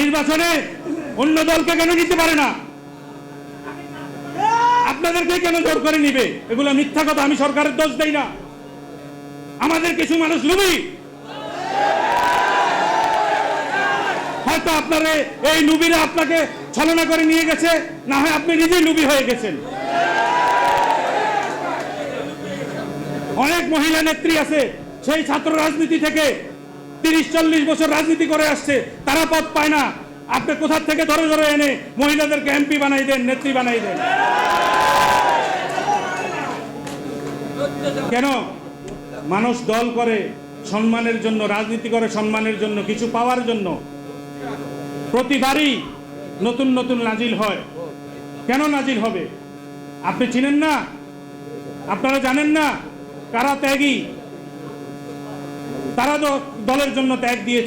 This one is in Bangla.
নির্বাচনে অন্য দলকে কেন নিতে পারে না? আপনাদেরকে কেন জোর করে নিবে? এগুলো মিথ্যা কথা, আমি সরকারের দোষ দেই না। আমাদের কিছু মানুষ লুবি হয়তো আপনারে এই লুবিরা আপনাকে ছলনা করে নিয়ে গেছে, না হয় আপনি নিজেই লুবি হয়ে গেছেন। অনেক মহিলা নেত্রী আছে, সেই ছাত্র রাজনীতি থেকে তিরিশ, চল্লিশ বছর রাজনীতি করে আসছে, তারা পথ পায় না। আপনি কোথা থেকে ধরে ধরে এনে মহিলাদেরকে এমপি বানাই দেন, নেত্রী বানাই দেন? কেন? মানুষ দল করে সম্মানের জন্য, রাজনীতি করে সম্মানের জন্য, কিছু পাওয়ার জন্য। প্রতিবারই নতুন নতুন নাজিল হয়। কেন নাজিল হবে? আপনি চিনেন না? আপনারা জানেন না? কারা ত্যাগী? তারা দলের জন্য ত্যাগ দিয়েছে।